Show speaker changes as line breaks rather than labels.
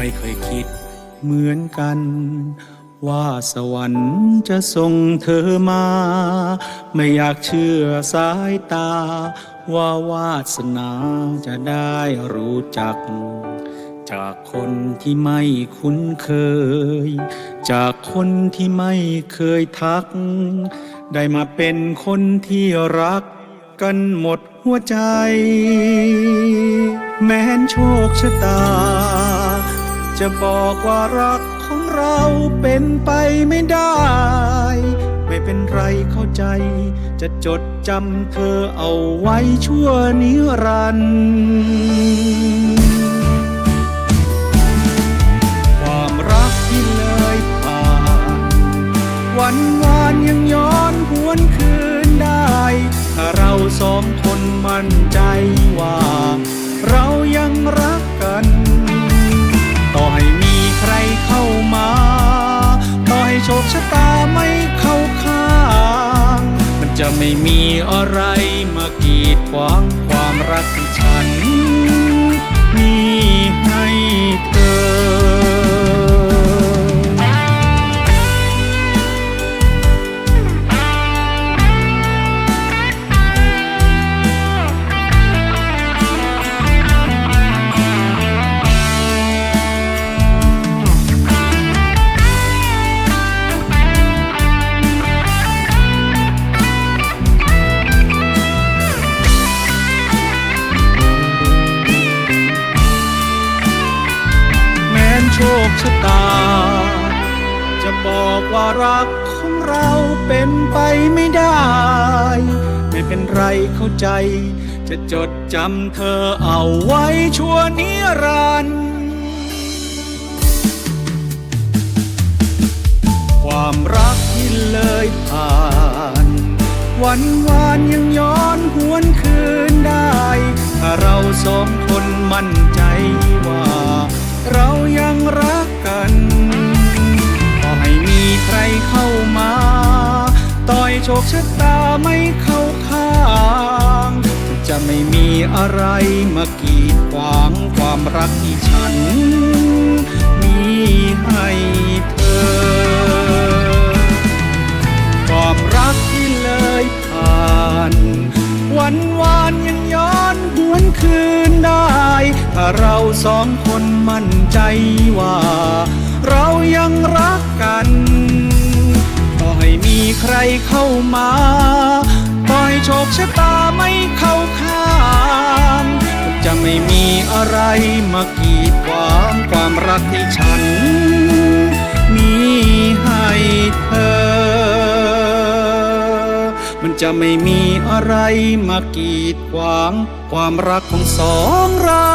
ไม่เคยคิด เหมือนกัน ว่าสวรรค์จะส่งเธอมา ไม่อยากเชื่อสายตา ว่าวาสนาจะได้รู้จัก จากคนที่ไม่คุ้นเคย จากคนที่ไม่เคยทัก ได้มาเป็นคนที่รักกันหมดหัวใจ แม้นโชคชะตา จะบอกว่ารักของเราเป็นไปไม่ได้ ไม่เป็นไรเข้าใจ จะจดจำเธอเอาไว้ชั่วนิรันดร์ความรักที่เลยผ่าน วันวานยังย้อนหวนคืนได้ ถ้าเราสองคนมั่นใจว่า ไม่มีอะไรมากีดขวางความรักที่ฉันมีให้เธอ โชคชะตา จะบอกว่ารักของเราเป็นไปไม่ได้ ไม่เป็นไรเข้าใจ จะจดจำเธอเอาไว้ชั่วนิรันดร์ความรักที่เลยผ่าน วันวานยังย้อนหวนคืนได้ ถ้าเราสองคนมั่นใจ ชคชะตาไม่เข้าข้าง จะไม่มีอะไรมากีดขวางความรักที่ฉัน มีให้เธอ ความรักที่เลยผ่าน วันวานยังย้อนหวนคืนได้ถ้าเราสองคนมั่นใจว่า เรายังรัก เข้ามาต่อให้โชคชะตาไม่เข้าข้างจะไม่มีอะไรมากีดขวางความรักที่ฉัน มีให้เธอ มันจะไม่มีอะไรมากีดขวางความรักของสองเรา